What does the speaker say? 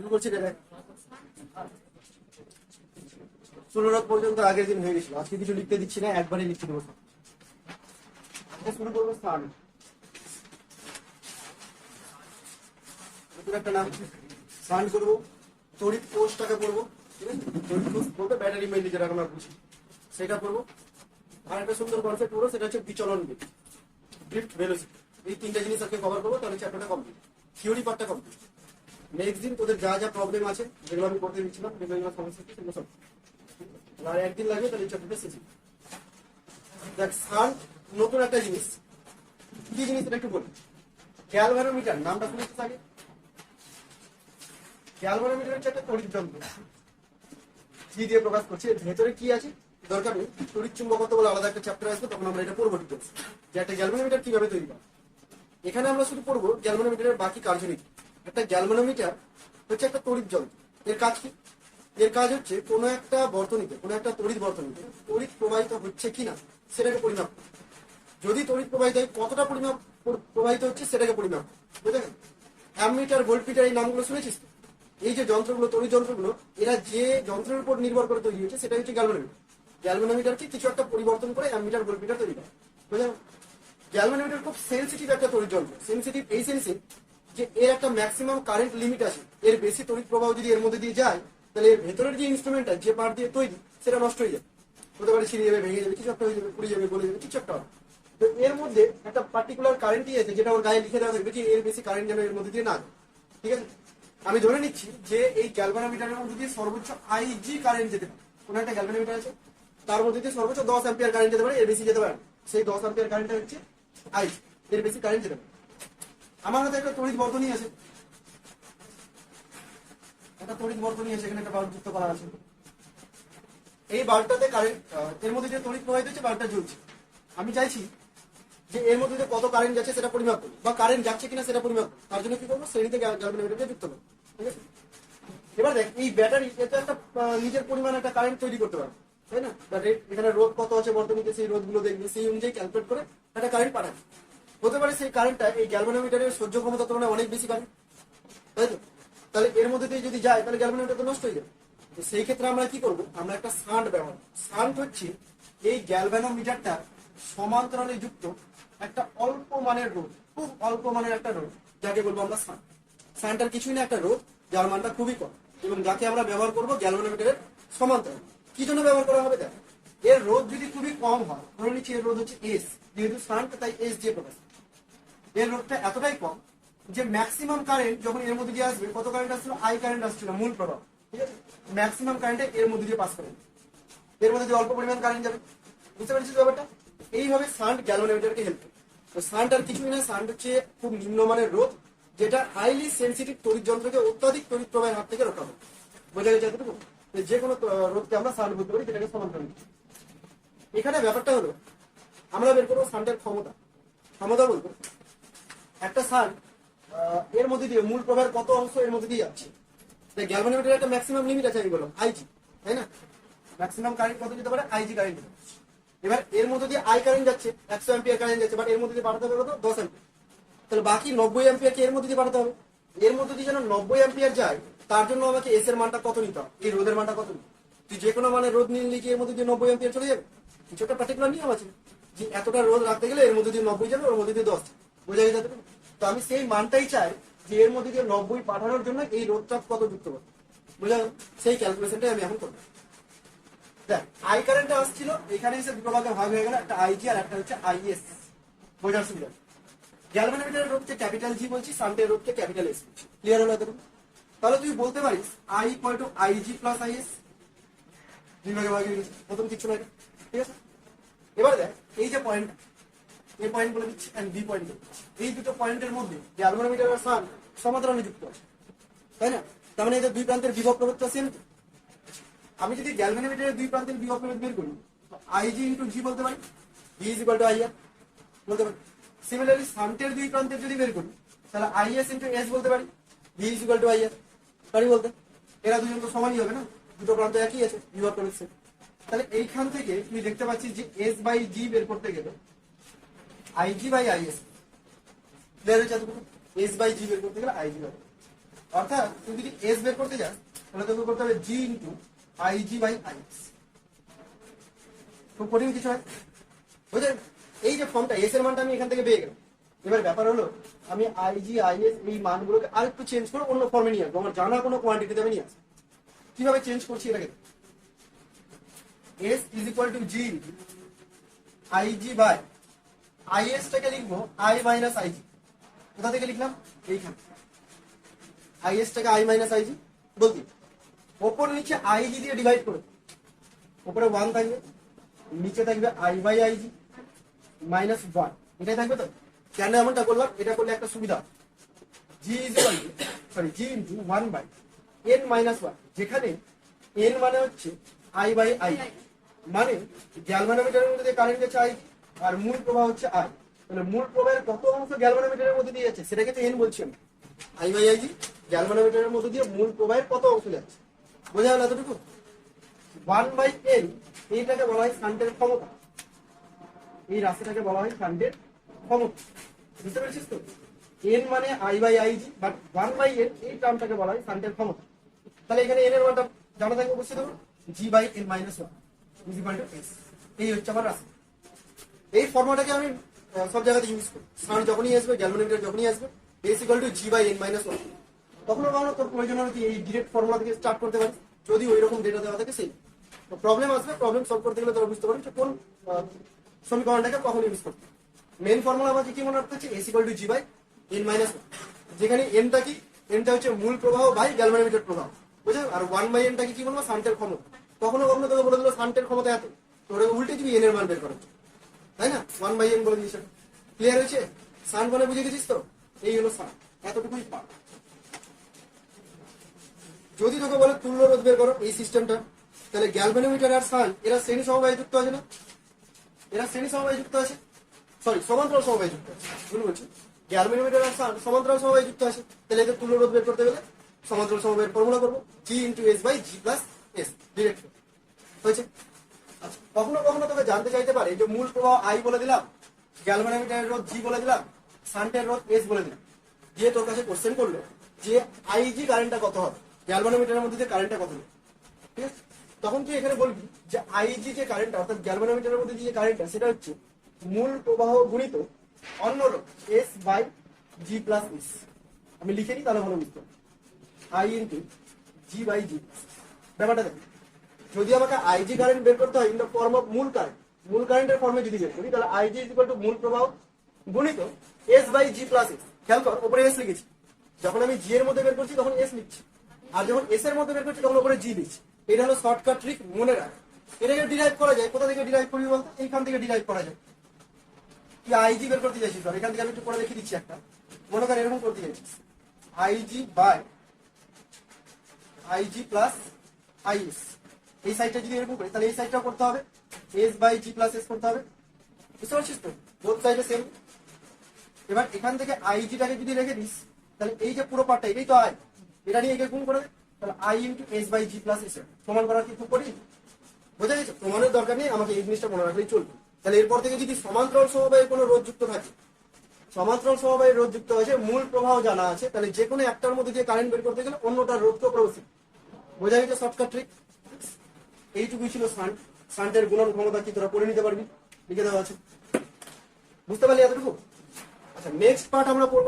শুরু করছি দেখ ষোলো পর্যন্ত আগের দিন হয়ে গেছিল। আজকে কিছু লিখতে দিচ্ছি না একবারে লিখতে দেবো। শুরু করব স্নান। একটা নাম। স্নান করব, তড়িৎ কোষটাকে পড়ব, ঠিক আছে? তড়িৎ কোষ বলতে ব্যাটারি মেনলি যেটা আমরা বুঝি। সেটা পড়ব। আর একটা সুন্দর কনসেপ্ট পড়ব, সেটা হচ্ছে বিচলন বেগ ড্রিফট ভেলোসিটি এই তিনটা জিনিস আজকে কভার করব, তাহলে চ্যাপ্টারটা কমপ্লিট থিওরি পার্টটা কমপ্লিট নেক্সট দিন তোদের যা যা প্রবলেম আছে, যেগুলো আমি করতে দিচ্ছিলাম যেগুলো সমস্যা হচ্ছে সেগুলো সব আর একদিন লাগবে তাহলে চ্যাপ্টারটা শেষ। দেখ সান নতুন একটা জিনিস। কি জিনিস এটা একটু বলি। ক্যালভানোমিটার নামটা শুনেছিস আগে? ক্যালভানোমিটার হচ্ছে একটা তড়িৎ যন্ত্র। কি দিয়ে প্রকাশ করছে? ভেতরে কি আছে? দরকার নেই। তড়িৎ চুম্বকত্ব বলে আলাদা একটা চ্যাপ্টার আসবে, তখন আমরা এটা পড়ব ডিটেলস যে একটা গ্যালভানোমিটার কীভাবে তৈরি হয়। এখানে আমরা শুধু পড়ব গ্যালভানোমিটারের বাকি কার্যনীতি। একটা গ্যালভানোমিটার হচ্ছে একটা তড়িৎ যন্ত্র। এর কাজ কি? এর কাজ হচ্ছে কোনো একটা বর্তনীতে, কোনো একটা তড়িৎ বর্তনীতে তড়িৎ প্রবাহিত হচ্ছে কিনা সেটাকে পরিমাপ যদি তড়িৎ প্রবাহিত হয়, কতটা পরিমাপ প্রবাহিত হচ্ছে সেটাকে পরিমাপ করা। বুঝলে গেল অ্যামিটার ভোল্টমিটার এই নামগুলো শুনেছিস এই যে যন্ত্রগুলো, তড়িৎ যন্ত্রগুলো, এরা যে যন্ত্রের উপর নির্ভর করে তৈরি হয়েছে সেটা হচ্ছে গ্যালভানোমিটার গ্যালভানোমিটারকে কিছু একটা পরিবর্তন করে অ্যামিটার ভোল্টমিটার তৈরি করে। বুঝলে গেল? গ্যালভানোমিটার খুব সেন্সিটিভ একটা তড়িৎ যন্ত্র। সেন্সিটিভ এই সেন্সে যে এর একটা ম্যাক্সিমাম কারেন্ট লিমিট আছে। এর বেশি তড়িৎ প্রবাহ যদি এর মধ্যে দিয়ে যায়, তাহলে এর ভেতরের যে ইনস্ট্রুমেন্টটা যে পার্ট দিয়ে তৈরি, সেটা নষ্ট হয়ে যাবে। হতে পারে ছিঁড়ে যাবে, ভেঙে যাবে, কিছু একটা হয়ে যাবে, পুড়ে যাবে, গলে যাবে, কিছু একটা তো এর মধ্যে একটা পার্টিকুলার কারেন্টই আছে, যেটা ওর গায়ে লিখে দেওয়া থাকবে যে এর বেশি কারেন্ট যেন এর মধ্যে দিয়ে না ঠিক আছে? আমি ধরে নিচ্ছি যে এই গ্যালভানোমিটারের মধ্যে দিয়ে সর্বোচ্চ আইজি কারেন্ট যেতে পারে। কোনো একটা গ্যালভানোমিটার আছে, তার মধ্যে দিয়ে সর্বোচ্চ দশ অ্যাম্পিয়ার কারেন্ট যেতে পারে, এর বেশি যেতে পারে সেই দশ অ্যাম্পিয়ার কারেন্টটা হচ্ছে আইজি এর বেশি কারেন্ট যেতে পারে। আমার হাতে একটা তড়িৎ বর্তনী আছে। একটা তড়িৎ বর্তনী আছে, এখানে একটা বাল্ব যুক্ত করা আছে। এই বাল্বটাতে কারেন্ট এর মধ্যে যে তড়িৎ প্রবাহিত হচ্ছে, বাল্বটা জ্বলছে। আমি চাইছি যে এর মধ্যে যে কত কারেন্ট যাচ্ছে সেটা পরিমাপ করব বা কারেন্ট যাচ্ছে কিনা সেটা পরিমাপ করব তার জন্য কি করব? শ্রেণীতে গ্যালভানোমিটারকে যুক্ত করব। ঠিক আছে? এবার দেখ, এই ব্যাটারি এটা একটা নিজের পরিমাণ একটা কারেন্ট তৈরি করতে পারবে, তাই না? এখানে রোদ কত আছে বর্তমানে সেই রোদগুলো দেখবে, সেই অনুযায়ী ক্যালকুলেট করে একটা কারেন্ট পাঠাবে। হতে পারে সেই কারেন্টটা এই গ্যালভানোমিটারের সহ্য ক্ষমতার তুলনায় অনেক বেশি কারেন্ট তাই তো? তাহলে এর মধ্যে দিয়ে যদি যায়, তাহলে গ্যালভানোমিটার তো নষ্ট হয়ে যাবে। তো সেই ক্ষেত্রে আমরা কি করব? আমরা একটা সান্ট ব্যবহার। সান্ট হচ্ছে এই গ্যালভানোমিটারটা সমান্তরালে যুক্ত একটা অল্প মানের রোধ, খুব অল্প মানের একটা রোধ, যাকে বলব আমরা সান্ট সান্টার কিছুই না একটা রোধ, যার মানটা খুবই কম। এবং যাকে আমরা ব্যবহার করব গ্যালভানোমিটারের সমান্তরাল। কি জন্য ব্যবহার করা হবে দেখ? এর রোধ যদি খুবই কম হয়, ধরে নিচ্ছি এর রোধ হচ্ছে এস যেহেতু সান্ট তাই এস দিয়ে প্রকাশ এর রোধটা এতটাই কম যে ম্যাক্সিমাম কারেন্ট যখন এর মধ্যে দিয়ে আসবে, কত কারেন্ট আসছিল? আই কারেন্ট আসছিল, মূল প্রভাব ঠিক আছে? ম্যাক্সিমাম কারেন্টে এর মধ্যে দিয়ে পাস করে এর মধ্যে দিয়ে অল্প পরিমাণ কারেন্ট যাবে। বুঝতে পেরেছিস ব্যাপারটা? এইভাবে সান্ট গ্যালোমিটারকে হেল্প তো সান্ট আর কিছুই না সান্ট হচ্ছে খুব নিম্নমানের রোধ, যেটা হাইলি সেন্সিটিভ তড়িৎ যন্ত্রকে অত্যাধিক তড়িৎ প্রবাহের হাত থেকে রক্ষা করে। বোঝা গেছে এতটুকু? যে কোনো রোধকে আমরা সান্ট বলতে পারি, যেটাকে সমান্তরাল এখানে ব্যাপারটা হলো, আমরা বের করব সান্টের ক্ষমতা। ক্ষমতা বলব একটা সান এর মধ্যে দিয়ে মূল প্রবাহের কত অংশ এর মধ্যে দিয়ে যাচ্ছে? গ্যালভানোমিটার একটা ম্যাক্সিমাম লিমিট আছে আমি বললাম আইজি তাই না? ম্যাক্সিমাম কারেন্ট কত যেতে পারে? আইজি কারেন্ট এবার এর মধ্যে দিয়ে আই কারেন্ট যাচ্ছে, একশো অ্যাম্পিয়ার কারেন্ট যাচ্ছে বাট এর মধ্যে দিয়ে পাঠাতে হবে কত? দশ অ্যাম্পিয়ার তাহলে বাকি নব্বই অ্যাম্পিয়ার এর মধ্যে দিয়ে পাঠাতে হবে? এর মধ্যে দিয়ে যেন নব্বই অ্যাম্পিয়ার যায়, তার জন্য আমাকে এস এর মানটা কত নিতে হবে? এই রোদের মানটা কত নিতে তুই যে কোনো মানে রোদ নিয়ে কি এর মধ্যে দিয়ে নব্বই অ্যাম্পিয়ার চলে যাবে? কিছু একটা পার্টিকুলার নিয়ম আছে যে, এতটা রোদ রাখতে গেলে এর মধ্যে দিয়ে নব্বই যাবে, ওর মধ্যে দিয়ে দশ বোঝা গেছে? তো আমি সেই মানটাই চাই যে এর মধ্যে দিয়ে নব্বই পাঠানোর জন্য এই রোদটা কত যুক্ত করতে বোঝা? সেই ক্যালকুলেশনটাই আমি এখন করব। দেখ আই কারেন্টটা আসছিল, এখানে এসে দুটো ভাগে ভাগ হয়ে গেল, একটা আইজি আর একটা হচ্ছে আইএস বোঝার সুবিধা গ্যালভানোমিটারের রোধকে ক্যাপিটাল জি বলছি সান্টের রোধকে ক্যাপিটাল এস বলছি। ক্লিয়ার হলো এতটুকু? তাহলে তুই বলতে পারিস I equal to IG plus IS দুই ভাগে ভাগে প্রথম কিছু না ঠিক আছে? এবার দেখ, এই যে পয়েন্ট এ পয়েন্ট বলে দিচ্ছি এন্ড বি পয়েন্ট এই দুটো পয়েন্টের মধ্যে গ্যালভানোমিটার আর সান সমান্তরালে যুক্ত আছে। তাই না? তার মানে এদের দুই প্রান্তের বিভব প্রভেদটা সেম আমি যদি গ্যালভানোমিটারের দুই প্রান্তের বিভব প্রভেদ বের করি আইজি ইন্টু জি বলতে পারি? B is equal to IR বলতে পারি। সিমিলারলি সান্টের দুই প্রান্তের যদি বের করি, তাহলে আইএস ইন্টু এস বলতে পারি। B is equal to IR পারি বলতে। এরা দুজন তো সমানই হবে না? দুটো প্রান্ত একই আছে, বিভব প্রভেদ তাহলে এইখান থেকে তুই দেখতে পাচ্ছিস যে এস বাই জি বের করতে গেলে IG by IS. S by G বের করতে গেলে আইজি বাই। অর্থাৎ তুই যদি এস বের করতে যাস তাহলে তোকে করতে হবে G into IG by IS. খুব কঠিন কিছু হয়। বুঝলেন এই যে ফর্মটা, এস এর মানটা আমি এখান থেকে পেয়ে গেলাম। এবার ব্যাপার হলো, আমি আইজি, আইএস এই মানগুলোকে আরেকটু চেঞ্জ করে অন্য ফর্মে নিয়ে আসব। আমার জানা কোনো কোয়ান্টিটিতে আমি নিয়ে আসব। কীভাবে চেঞ্জ করছি এটাকে? S is equal to G IG by IS টাকে লিখব আই মাইনাস আইজি কোথা থেকে লিখলাম? এইখানে। আইএস টাকে আই মাইনাস আইজি বলতি ওপর নিচে আইজি দিয়ে ডিভাইড করে। ওপরে ওয়ান থাকবে, নিচে থাকবে I by IG minus one এটাই থাকবে তো? কেন এমনটা করলাম? এটা করলে একটা সুবিধা। G is sorry G into one by N minus one যেখানে এন মানে হচ্ছে আই বাই আই মানে গ্যালভানোমিটারের মধ্যে কারেন্ট যাচ্ছে আই আর মূল প্রবাহ হচ্ছে আই। তাহলে মূল প্রবাহের কত অংশ গ্যালভানোমিটারের মধ্যে দিয়ে যাচ্ছে? সেটাকে তো এন বলছি আমি। আই বাই আই জি গ্যালভানোমিটারের মধ্যে দিয়ে মূল প্রবাহের কত অংশ যাচ্ছে? বোঝা গেল এতটুকু? ওয়ান বাই এন এইটাকে বলা হয় শান্টের ক্ষমতা। এই রাশিটাকে বলা হয় শান্টের ক্ষমতা। বুঝতে পেরেছিস তো? এন মানে I by I G but one by N এই টার্মটাকে বলা হয় শান্টের ক্ষমতা। তাহলে এখানে এন এর মানটা জানা থাকবে অবশ্যই দেবো G by N minus one is equal to S এই হচ্ছে আমার রাশি। এই ফর্মুলাটাকে আমি সব জায়গাতে ইউজ করি। সাউন্ড যখনই আসবে গ্যালভানোমিটার যখনই আসবে S equal to G by N minus one তখনও কখনো তোর প্রয়োজন হলে তুই এই ডিরেক্ট ফর্মুলা থেকে স্টার্ট করতে পারিস। যদি ওই রকম ডেটা দেওয়া থাকে সেই প্রবলেম আসবে প্রবলেম সলভ করতে গেলে তোরা বুঝতে পারবি কোন সমীকরণটাকে কখন ইউজ করতে মেন ফর্মুলা আমাকে কি মনে রাখতে হচ্ছে? S equal to G by N minus one যেখানে এনটা কি? এনটা হচ্ছে মূল প্রবাহ বাই গ্যালভানোমিটার প্রবাহ। বুঝলেন আর ওয়ান বাই এনটাকে কি বলব? শান্টের ক্ষমতা। কখনো কখনো তোকে বলে দিল শান্টের ক্ষমতা এত। তোর উল্টে তুমি এন এর মান বের করার। তাই না? ওয়ান বাই এন বলে দিয়েছে। ক্লিয়ার হয়েছে? সান বলে বুঝে গেছিস তো? এই হলো সান এতটুকুই পা যদি তোকে বলে তুল্য রোধ বের করো এই সিস্টেমটা তাহলে গ্যালভানোমিটার আর সান এরা শ্রেণি সমবায় যুক্ত আছে না? এরা শ্রেণি সমবায় যুক্ত আছে? সরি সমান্তরাল সমবায় যুক্ত আছে। ভুল বলছি। গ্যালভানোমিটার আর সান সমান্তরাল সমবায় যুক্ত আছে। তাহলে এদের তুল্য রোধ বের করতে গেলে সমান্তরাল সমবায়ের ফর্মুলা করব G into S by G plus S direct হয়েছে। কখনো কখনো তোকে জানতে চাইতে পারে যে মূল প্রবাহ আই বলে দিলাম গ্যালভানোমিটারের রোধ জি বলে দিলাম সান্টের রোধ এস বলে দিলাম। দিয়ে তোর কাছে কোশ্চেন করল যে আইজি কারেন্টটা কত হবে গ্যালভানোমিটারের মধ্যে যে কারেন্টটা কত হবে, ঠিক তখন তুই এখানে বলবি যে আইজি যে কারেন্টটা অর্থাৎ গ্যালভানোমিটারের মধ্যে যে কারেন্টটা সেটা হচ্ছে মূল প্রবাহ গুণিত অন্য রোধ S by G plus S আমি লিখে নিই, তাহলে ভালো বুঝতে পারবি। I into G by G ব্যাপারটা দেখ। যদি আমাকে আইজি কারেন্ট বের করতে হয় ইন দ্য ফর্ম অফ মূল কারেন্ট মূল কারেন্টের ফর্মে যদি বের করি, তাহলে আইজি ইজ ইকুয়াল টু মূল প্রবাহ গুণিত S by G plus S খেয়াল কর, ওপরে এস লিখেছি। যখন আমি জি এর মধ্যে বের করছি, তখন এস লিখছি। আর যখন এস এর মধ্যে বের করছি, তখন ওপরে জি লিখছি এটা হলো শর্টকাট ট্রিক মনে রাখ। এটাকে ডিরাইভ করা যায়। কোথা থেকে ডিরাইভ করবি বলতো? এইখান থেকে ডিরাইভ করা যায়। তুই আইজি বের করতে চাইছিস, ধর। এখান থেকে আমি একটু করে দেখিয়ে দিচ্ছি একটা। মনে কর, এরকম করতে চাইছিস। IG by IG plus IS এই সাইডটা যদি এরকম করি, তাহলে এই সাইডটাও করতে হবে। S by G plus S করতে হবে। বুঝতে পারছিস তো? বোথ সাইডে সেম এবার এখান থেকে আই আইজিটাকে যদি রেখে দিস, তাহলে এই যে পুরো পার্টটা এটাই তো আই এটা নিয়ে একে গুণ করে। তাহলে I into S by G plus S প্রমাণ করার কি খুব করি বোঝা গেছে? প্রমাণের দরকার নেই, আমাকে এই জিনিসটা মনে রাখলেই চলবে। তাহলে এরপর থেকে যদি সমান্তরাল সমবায়ে কোনো রোধ যুক্ত থাকে, সমান্তরাল সমবায়ে রোধ যুক্ত হয়েছে মূল প্রবাহ জানা আছে, তাহলে যে কোনো একটার মধ্যে দিয়ে কারেন্ট বের করতে গেলে অন্যটার রোধকেও প্রবেশ বোঝা গেছে শর্টকাট ট্রিক এইটুকুই ছিল সান্ট সান্টের গুণন ক্ষমতা কি তোরা করে নিতে পারবি? লিখে দেওয়া আছে। বুঝতে পারলি এতটুকু? আচ্ছা নেক্সট পার্ট আমরা পড়ব